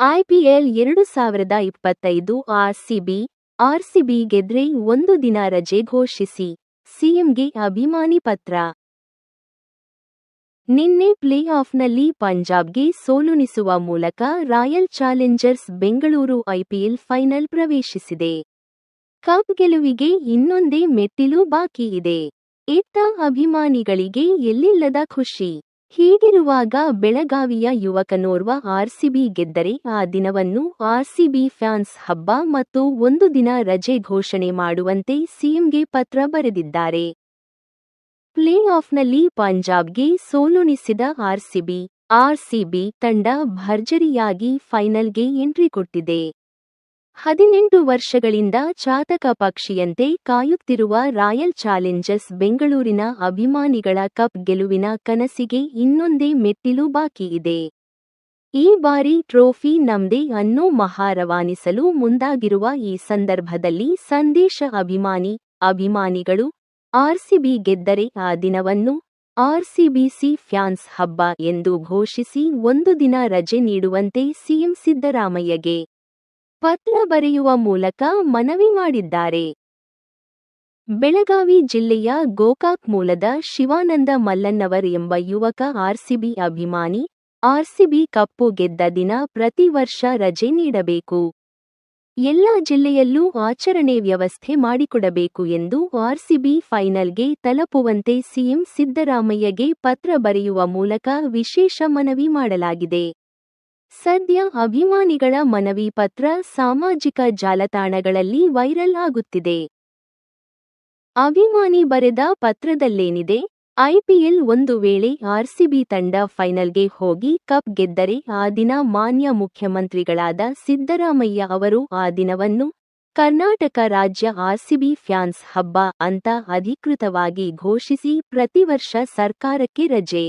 IPL ಎರಡು ಸಾವಿರದ ಇಪ್ಪತ್ತೈದು ಆರ್ಸಿಬಿ ಆರ್ಸಿಬಿ ಗೆದ್ರೆ ಒಂದು ದಿನ ರಜೆ ಘೋಷಿಸಿ, ಸಿಎಂಗೆ ಅಭಿಮಾನಿ ಪತ್ರ. ನಿನ್ನೆ ಪ್ಲೇ ಆಫ್ನಲ್ಲಿ ಪಂಜಾಬ್ಗೆ ಸೋಲುಣಿಸುವ ಮೂಲಕ royal challengers Bengaluru IPL final ಪ್ರವೇಶಿಸಿದೆ. ಕಪ್ ಗೆಲುವಿಗೆ ಇನ್ನೊಂದೇ ಮೆಟ್ಟಿಲು ಬಾಕಿ ಇದೆ. ಇತ್ತ ಅಭಿಮಾನಿಗಳಿಗೆ ಎಲ್ಲಿಲ್ಲದ ಖುಷಿ. ಹೀಗಿರುವಾಗ ಬೆಳಗಾವಿಯ ಯುವಕನೋರ್ವ ಆರ್ಸಿಬಿ ಗೆದ್ದರೆ ಆ ದಿನವನ್ನು ಆರ್ಸಿಬಿ ಫ್ಯಾನ್ಸ್ ಹಬ್ಬ ಮತ್ತು ಒಂದು ದಿನ ರಜೆ ಘೋಷಣೆ ಮಾಡುವಂತೆ ಸಿಎಂಗೆ ಪತ್ರ ಬರೆದಿದ್ದಾರೆ. ಪ್ಲೇ ಆಫ್ನಲ್ಲಿ ಪಂಜಾಬ್ಗೆ ಸೋಲುಣಿಸಿದ ಆರ್ಸಿಬಿ ಆರ್ಸಿಬಿ ತಂಡ ಭರ್ಜರಿಯಾಗಿ ಫೈನಲ್ಗೆ ಎಂಟ್ರಿ ಕೊಟ್ಟಿದೆ. ಹದಿನೆಂಟು ವರ್ಷಗಳಿಂದ ಚಾತಕ ಪಕ್ಷಿಯಂತೆ ಕಾಯುತ್ತಿರುವ ರಾಯಲ್ ಚಾಲೆಂಜರ್ಸ್ ಬೆಂಗಳೂರಿನ ಅಭಿಮಾನಿಗಳ ಕಪ್ ಗೆಲುವಿನ ಕನಸಿಗೆ ಇನ್ನೊಂದೇ ಮೆಟ್ಟಿಲು ಬಾಕಿ ಇದೆ. ಈ ಬಾರಿ ಟ್ರೋಫಿ ನಮ್ದೇ ಅನ್ನೋ ಮಹಾರವಾನಿಸಲು ಮುಂದಾಗಿರುವ ಈ ಸಂದರ್ಭದಲ್ಲಿ ಸಂದೇಶ ಅಭಿಮಾನಿ, ಅಭಿಮಾನಿಗಳು, ಆರ್ಸಿಬಿ ಗೆದ್ದರೆ ಆ ದಿನವನ್ನು ಆರ್ಸಿಬಿಸಿ ಫ್ಯಾನ್ಸ್ ಹಬ್ಬ ಎಂದು ಘೋಷಿಸಿ ಒಂದು ದಿನ ರಜೆ ನೀಡುವಂತೆ ಸಿಎಂ ಸಿದ್ದರಾಮಯ್ಯಗೆ ಪತ್ರ ಬರೆಯುವ ಮೂಲಕ ಮನವಿ ಮಾಡಿದ್ದಾರೆ. ಬೆಳಗಾವಿ ಜಿಲ್ಲೆಯ ಗೋಕಾಕ್ ಮೂಲದ ಶಿವಾನಂದ ಮಲ್ಲನ್ನವರ್ ಎಂಬ ಯುವಕ ಆರ್ಸಿಬಿ ಅಭಿಮಾನಿ, ಆರ್ಸಿಬಿ ಕಪ್ಪು ಗೆದ್ದ ದಿನ ಪ್ರತಿ ವರ್ಷ ರಜೆ ನೀಡಬೇಕು. ಎಲ್ಲ ಜಿಲ್ಲೆಯಲ್ಲೂ ಆಚರಣೆ ವ್ಯವಸ್ಥೆ ಮಾಡಿಕೊಡಬೇಕು ಎಂದು ಆರ್ಸಿಬಿ ಫೈನಲ್ಗೆ ತಲುಪುವಂತೆ ಸಿಎಂ ಸಿದ್ದರಾಮಯ್ಯಗೆ ಪತ್ರ ಬರೆಯುವ ಮೂಲಕ ವಿಶೇಷ ಮನವಿ ಮಾಡಲಾಗಿದೆ. ಸದ್ಯ ಅಭಿಮಾನಿಗಳ ಮನವಿ ಪತ್ರ ಸಾಮಾಜಿಕ ಜಾಲತಾಣಗಳಲ್ಲಿ ವೈರಲ್ ಆಗುತ್ತಿದೆ. ಅಭಿಮಾನಿ ಬರೆದ ಪತ್ರದಲ್ಲೇನಿದೆ ಐಪಿಎಲ್ ಒಂದು ವೇಳೆ ಆರ್ಸಿಬಿ ತಂಡ ಫೈನಲ್ಗೆ ಹೋಗಿ ಕಪ್ ಗೆದ್ದರೆ ಆ ದಿನ ಮಾನ್ಯ ಮುಖ್ಯಮಂತ್ರಿಗಳಾದ ಸಿದ್ದರಾಮಯ್ಯ ಅವರು ಆ ದಿನವನ್ನು ಕರ್ನಾಟಕ ರಾಜ್ಯ ಆರ್ಸಿಬಿ ಫ್ಯಾನ್ಸ್ ಹಬ್ಬ ಅಂತ ಅಧಿಕೃತವಾಗಿ ಘೋಷಿಸಿ ಪ್ರತಿವರ್ಷ ಸರ್ಕಾರಕ್ಕೆ ರಜೆ.